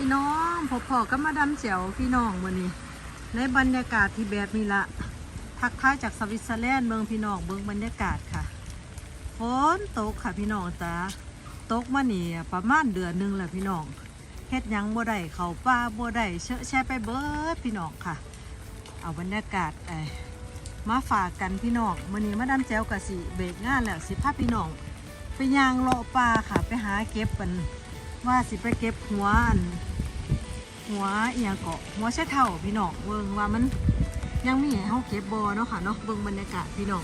พี่น้องพอพอก็มาดำเจียวพี่น้องวันนี้ ในบรรยากาศที่แบบนี้ละทักทายจากสวิตเซอร์แลนด์เมืองพี่น้องเบืองบรรยากาศค่ะฝนตกค่ะพี่น้องจ้าตกมานี่ประมาณเดือนหนึงแหละพี่น้องเฮ็ดยังบ่ได้เขาป่าบ่ได้เชอะแช่ไปเบิดพี่น้องค่ะ เอาบรรยากาศเอ้มาฝากกันพี่น้องมื้อนี้มาดำเจียวกะสิเบรกงานแล้วสิพาพี่น้องไปยางเลาะป่าค่ะ ไปหาเก็บมันว่าสิไปเก็บหัวอัน หัวเอียงเกาะหัวใช้เท่าพี่น้องเบิ่งว่ามันยังมีให้เฮาเก็บบ่เนาะค่ะเนาะเบิ่งบรรยากาศพี่น้อง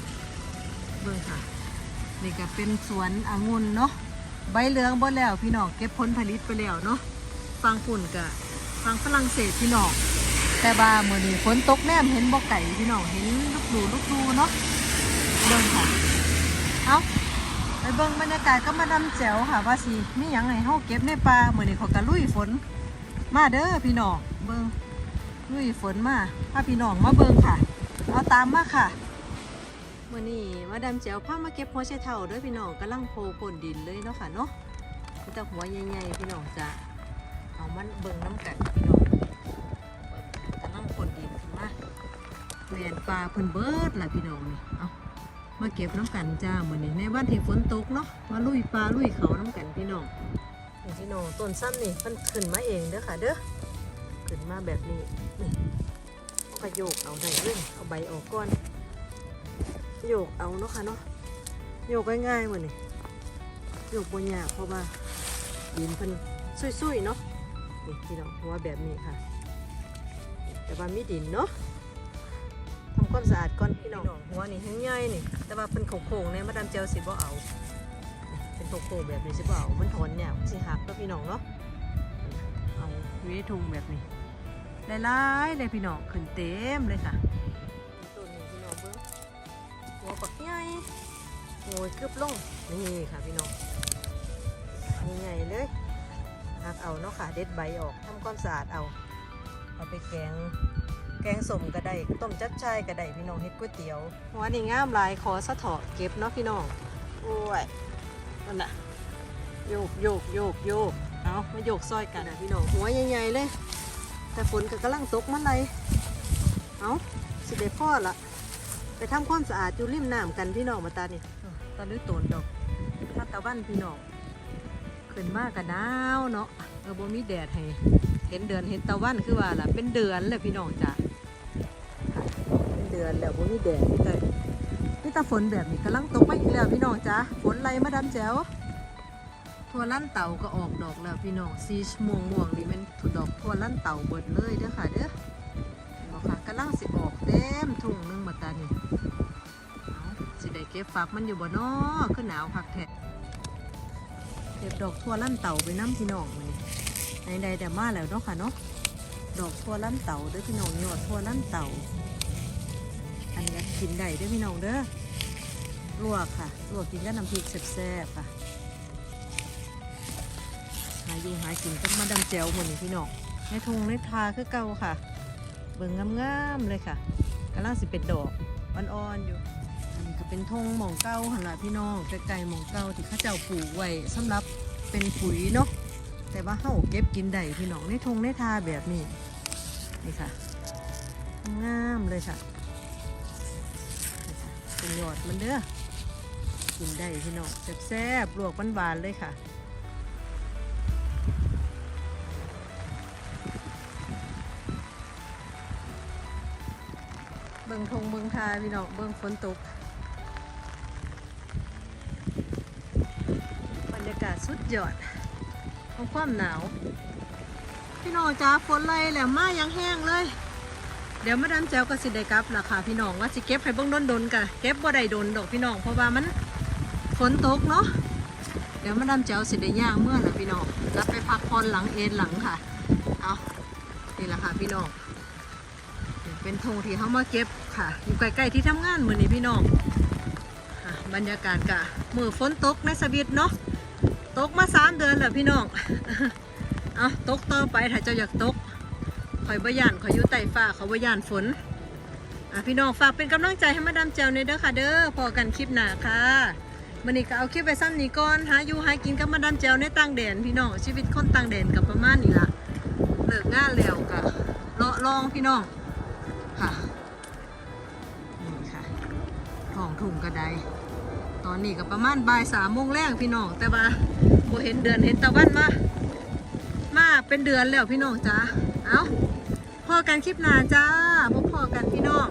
เบิ่งค่ะนี่ก็เป็นสวนองุ่นเนาะใบเหลืองบ่แล้วพี่น้องเก็บผลผลิตไปแล้วเนาะฟังฝุ่นกะฟังฝรั่งเศสพี่น้องแต่ว่ามื้อนี้ฝนตกแนมเห็นบ่ไก่พี่น้องเห็นลูกดูลูกดูเนาะเบิ่งค่ะเอาไปเบิ่งบรรยากาศก็มาดำแจ๋วค่ะ ว่าสิมีหยังให้เฮาเก็บในป่ามื้อนี้เขาก็ลุยฝน มาเด้อพี่น้องเบิ่งลุยฝนมาพาพี่น้องมาเบิ่งค่ะ เอาตามมาค่ะมื้อนี้มาดำแจ๋วพามาเก็บหัวไชเท่าด้อพี่น้องกำลังโผล่พ้นดินเลยเนาะค่ะเนาะมีแต่หัวใหญ่ๆพี่น้องจะเอามันเบิ่งน้ำกันพี่น้องกำลังพ้นดินขึ้นมาเรียนปลาเพิ่นเบิดล่ะพี่น้องนี่เอามาเก็บน้ำกันจ้าเหมือนในบ้านที่ฝนตกเนาะมาลุยปลาลุยเขาน้ำกันพี่น้อง พี่น้องต้นซ้ำนี่มันขึ้นมาเองเด้อค่ะ เด้อขึ้นมาแบบนี้นี่เอาก็โยกเอาได้เลยเอาใบออกก่อนโยกเอาเนาะค่ะเนาะโยกง่ายๆเหมือนนี่โยกบนยาเพราะว่าดินเพิ่นซุยๆเนาะนี่พี่น้องเพราะว่าแบบนี้ค่ะ แต่ว่ามีดินเนาะทำความสะอาดก่อนพี่น้องหัวนี่แห้งใหญ่นี่ แต่ว่าเป็นโค้งๆเนี่ยมาดามเจลสิบ่เอา เป็นโค้งๆแบบนี้สิบ่เอามันถอนเนี่ยสิหักแล้วพี่น้องเนาะเอาอยู่ในถุงแบบนี้หลายๆเลยพี่น้องขึ้นเต็มเลยค่ะต้นนี้พี่น้องเบิ้งหัวปักใหญ่โงยกึบลงนี่ค่ะพี่น้องใหญ่ๆเลยหักเอาเนาะค่ะเด็ดใบออกทำความสะอาดเอา เอาไปแกงแกงสมก็ได้ต้มจัดชายก็ได้พี่น้องเฮ็ดก๋วยเตี๋ยวหัวนี่งามหลายขอสะเถาะเก็บเนาะพี่น้องโอ้ย นั่นน่ะโยกโยกโยกโยกเอามาโยกซอยกันนะพี่น้องหัวใหญ่ๆเลย แต่ฝนก็กำลังตกมาเลยเอาสิได้พ่อละไปทำความสะอาดอยู่ริมน้ำกันพี่น้องมาตานี่อ้อตาลือโตนดอกถ้าตะวันพี่น้องขึ้นมากกันหนาวเนาะเออบ่มีแดดให้เห็นเดือนเห็นตะวันคือว่าล่ะเป็นเดือนเลยพี่น้องจ้ะเป็นเดือนแล้วบ่มีแดดนี่แต่นี่ ตาฝนแบบนี้กำลังตกมาอีกแล้วพี่น้องจ้ะฝนไหลมาดำแจ๋วทั่วลั่นเต่าก็ออกดอกแล้วพี่น้องสีม่วงม่วงนี่มันถุดอกทั่วลั่นเต่าเบิดเลยเด้อค่ะเด้อเห็นบ่ค่ะกำลังสิออกเต็มทุ่งนึงมาตานี่สิได้เก็บฝักมันอยู่บ่น้อคือหนาวคักแท้เก็บดอกทั่วลั่นเต่าไปน้ำพี่น้องมื้อนี้ในใดแต่มาแล้วเนาะค่ะเนาะดอกทั่วลั่นเต่าเด้อพี่น้องยอดทั่วลั่นเต่าอันนี้กินได้เด้อพี่น้องเด้อ ลวกค่ะ ลวกกินกับน้ำพริกแซ่บๆค่ะหาอยู่หากินก็มาดำแจวหมดนี่พี่น้องในทงในทาคือเก่าค่ะ เบิ่งงามๆเลยค่ะกำลังสิเป็นดอกอ่อนๆอยู่ อันนี้ก็เป็นทงหมองเก้าหันละพี่น้องไกลๆหมองเก้าที่ข้าเจ้าปลูกไว้สำหรับเป็นปุ๋ยเนาะแต่ว่าเฮาเก็บกินได้พี่น้องในทงในทาแบบนี้นี่ค่ะงามเลยค่ะนี่ค่ะเป็นยอดมันเด้อ กินได้พี่น้องแซ่บๆลวกหวานๆเลยค่ะเบิ่งทงเบิ่งทาพี่น้องเบิ่งฝนตก บรรยากาศสุดยอดของความหนาว พี่น้องจ้าฝนไล่แหลมมายังแห้งเลย เดี๋ยวมาดามแจวก็สิได้กลับล่ะค่ะพี่น้องว่าสิเก็บให้เบิ่งดนๆกะเก็บบ่ได้โดนดอกพี่น้องเพราะว่ามัน ฝนตกเนาะเดี๋ยวมาดามแจวสิได้ย่างเมื่อนะพี่น้องจะไปพักผ่อนหลังเอ็นหลังค่ะเอานี่แหละค่ะพี่น้องเป็นธงที่เขามาเก็บค่ะ อยู่ใกล้ๆที่ทำงานมือนี้พี่น้องบรรยากาศกะมือฝนตกในสวิตเนาะตกมาสามเดือนแล้วพี่น้องเอาตกต่อไปถ้าเจ้าอยากตกข่อยบยานข่อยอยู่ใต้ฟ้าเขาบยานฝนอะพี่น้องฝากเป็นกำลังใจให้มาดามเจลในเด้อค่ะเด้อพอกันคลิปหน้าค่ะ มันนี้ก็เอาคลิปไปซ้ำนี้ก่อนหาอยู่หากินกับมาดามเจลในต่างแดนพี่น้องชีวิตคนต่างแดนกับประมาณนี้ล่ะลิกงานแล้วก็เลาะลองพี่น้องค่ะนี่ค่ะท้องถุงกระไดตอนนี้ก็ประมาณบ่ายสามโมงแรงพี่น้องแต่ว่าโบเห็นเดือนเห็นตะวันมามาเป็นเดือนแล้วพี่น้องจ้าเอาพอกันคลิปหน้าจ้าพบพอกันพี่น้อง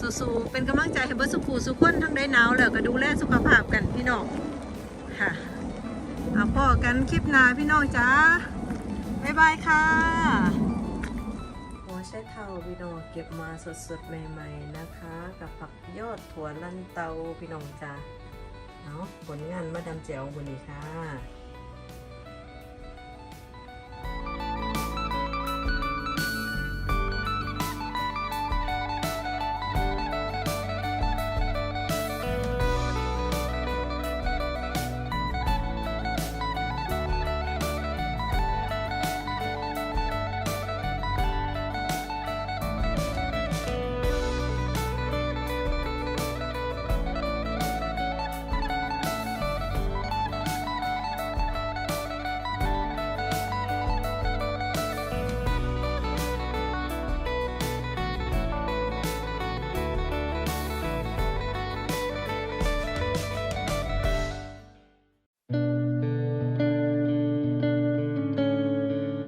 สู้ๆเป็นกำลังใจให้เบิร์สุขูสุขคนทั้งได้หนาวแล้วก็ดูแลสุขภาพกันพี่น้องค่ะเอาพ่อกันคลิปหน้าพี่น้องจ้าบ๊ายบายค่ะหัวใช้เท่าพี่น้องเก็บมาสดๆใหม่ ๆนะคะ กับผักยอดถั่วลันเตาพี่น้องจ้าเอาผลงานมาดามแจ๋วบุนี้ค่ะ